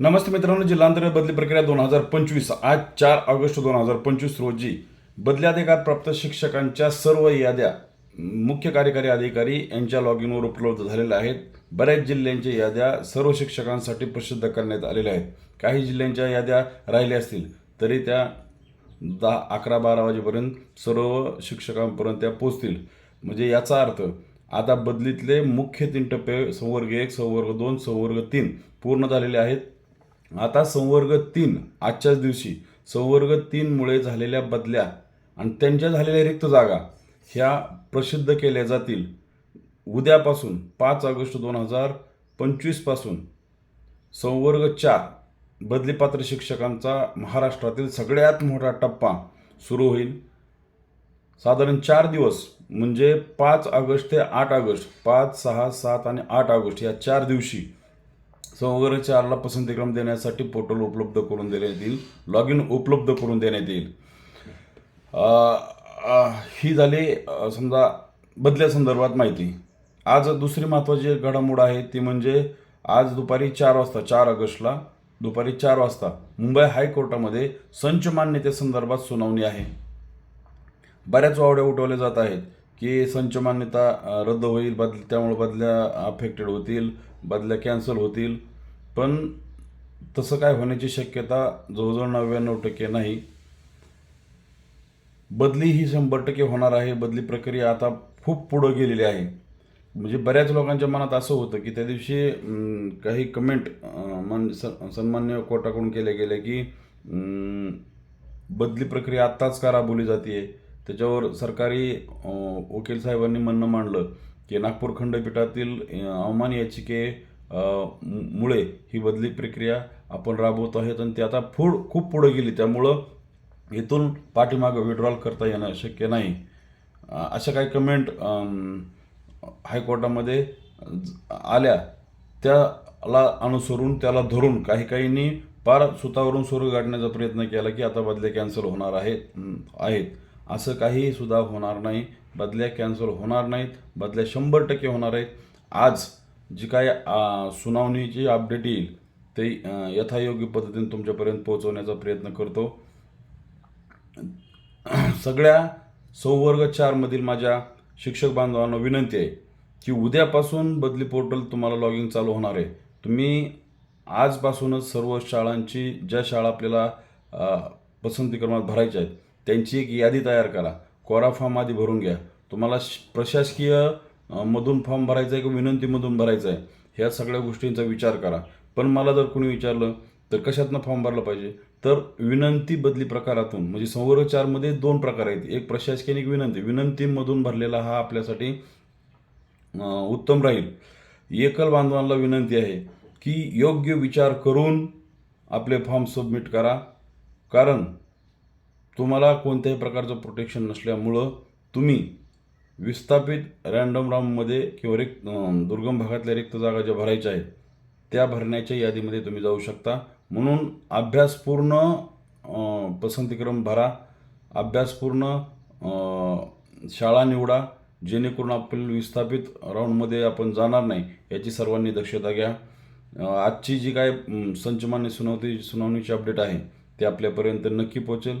नमस्ते मित्रांनो जिल्हांतर्गत बदली प्रक्रिया दोन हजार पंचवीस आज चार ऑगस्ट दोन हजार पंचवीस रोजी बदली अधिकार प्राप्त शिक्षकांच्या सर्व याद्या मुख्य कार्यकारी अधिकारी यांच्या लॉग इनवर उपलब्ध झालेल्या आहेत. बऱ्याच जिल्ह्यांच्या याद्या सर्व शिक्षकांसाठी प्रसिद्ध करण्यात आलेल्या आहेत. काही जिल्ह्यांच्या याद्या राहिल्या असतील तरी त्या दहा अकरा बारा वाजेपर्यंत सर्व शिक्षकांपर्यंत त्या पोचतील म्हणजे याचा अर्थ आता बदलीतले मुख्य तीन टप्पे संवर्ग एक संवर्ग दोन संवर्ग तीन पूर्ण झालेले आहेत. आता संवर्ग तीन आजच्याच दिवशी संवर्ग तीनमुळे झालेल्या बदल्या आणि त्यांच्या झालेल्या रिक्त जागा ह्या प्रसिद्ध केल्या जातील. उद्यापासून पाच ऑगस्ट दोन हजार पंचवीसपासून संवर्ग चार बदलीपात्र शिक्षकांचा महाराष्ट्रातील सगळ्यात मोठा टप्पा सुरू होईल. साधारण चार दिवस म्हणजे पाच ऑगस्ट ते आठ ऑगस्ट पाच सहा सात आणि आठ ऑगस्ट या चार दिवशी संवर्ग चारला पसंतीक्रम देण्यासाठी पोर्टल उपलब्ध करून देण्यात येईल. लॉग इन उपलब्ध करून देण्यात येईल. ही झाली समजा बदल्या संदर्भात माहिती. आज दुसरी महत्त्वाची घडामोड आहे ती म्हणजे आज दुपारी चार वाजता चार ऑगस्टला दुपारी चार वाजता मुंबई हायकोर्टामध्ये संच मान्यतेसंदर्भात सुनावणी आहे. बऱ्याच वावड्या उठवल्या जात आहेत. की संच मान्यता रद्द होईल बदल त्यामुळे बदल्या अफेक्टेड होतील बदल्या कॅन्सल होतील. पण तसं काय होण्याची शक्यता जवळजवळ नव्याण्णव टक्के नाही. बदली ही शंभर टक्के होणार आहे. बदली प्रक्रिया आता खूप पुढं गेलेली आहे. म्हणजे बऱ्याच लोकांच्या मनात असं होतं की त्या दिवशी काही कमेंट मान सन्मान्य कोर्टाकडून केल्या गेल्या की बदली प्रक्रिया आत्ताच का राबवली जाते त्याच्यावर सरकारी वकील साहेबांनी म्हणणं मांडलं की नागपूर खंडपीठातील अवमान याचिके मु- मुळे ही बदली प्रक्रिया आपण राबवत आहेत आणि ती आता पुढ खूप पुढे गेली. त्यामुळं इथून पाठीमागं विड्रॉल करता येणं शक्य नाही. अशा काही कमेंट हायकोर्टामध्ये ज- आल्या. त्याला अनुसरून त्याला धरून काही काहींनी पार सुतावरून सुरू काढण्याचा प्रयत्न केला की आता बदले कॅन्सल होणार आहेत आहेत. असं काहीही सुद्धा होणार नाही. बदल्या कॅन्सल होणार नाहीत. बदल्या शंभर टक्के होणार आहेत. आज जी काय सुनावणीची अपडेट येईल ते यथायोग्य पद्धतीने तुमच्यापर्यंत पोहोचवण्याचा प्रयत्न करतो. सगळ्या संवर्ग चारमधील माझ्या शिक्षक बांधवांना विनंती आहे की उद्यापासून बदली पोर्टल तुम्हाला लॉग इन चालू होणार आहे. तुम्ही आजपासूनच सर्व शाळांची ज्या शाळा आपल्याला पसंतीक्रमात भरायच्या आहेत त्यांची एक यादी तयार करा. कोरा फॉर्म आधी भरून घ्या. तुम्हाला श- प्रशासकीय मधून फॉर्म भरायचा आहे की विनंतीमधून भरायचा आहे ह्या सगळ्या गोष्टींचा विचार करा. पण मला जर कोणी विचारलं तर कशातनं फॉर्म भरला पाहिजे? तर विनंती बदली प्रकारातून म्हणजे संवर्गचारमध्ये दोन प्रकार आहेत. एक प्रशासकीय आणि एक विनंती. विनंतीमधून भरलेला हा आपल्यासाठी उत्तम राहील. एकल बांधवांना विनंती आहे की योग्य विचार करून आपले फॉर्म सबमिट करा. कारण तुम्हाला कोणत्याही प्रकारचं प्रोटेक्शन नसल्यामुळं तुम्ही विस्थापित रँडम राममध्ये किंवा रिक्त दुर्गम भागातल्या रिक्त जागा ज्या भरायच्या आहेत त्या भरण्याच्या यादीमध्ये तुम्ही जाऊ शकता. म्हणून अभ्यासपूर्ण पसंतीक्रम भरा. अभ्यासपूर्ण शाळा निवडा. जेणेकरून आपण विस्थापित राऊंडमध्ये आपण जाणार नाही याची सर्वांनी दक्षता घ्या. आजची जी काय संचमान्य सुनावती सुनावणीची अपडेट आहे ते आपल्यापर्यंत नक्की पोहोचेल.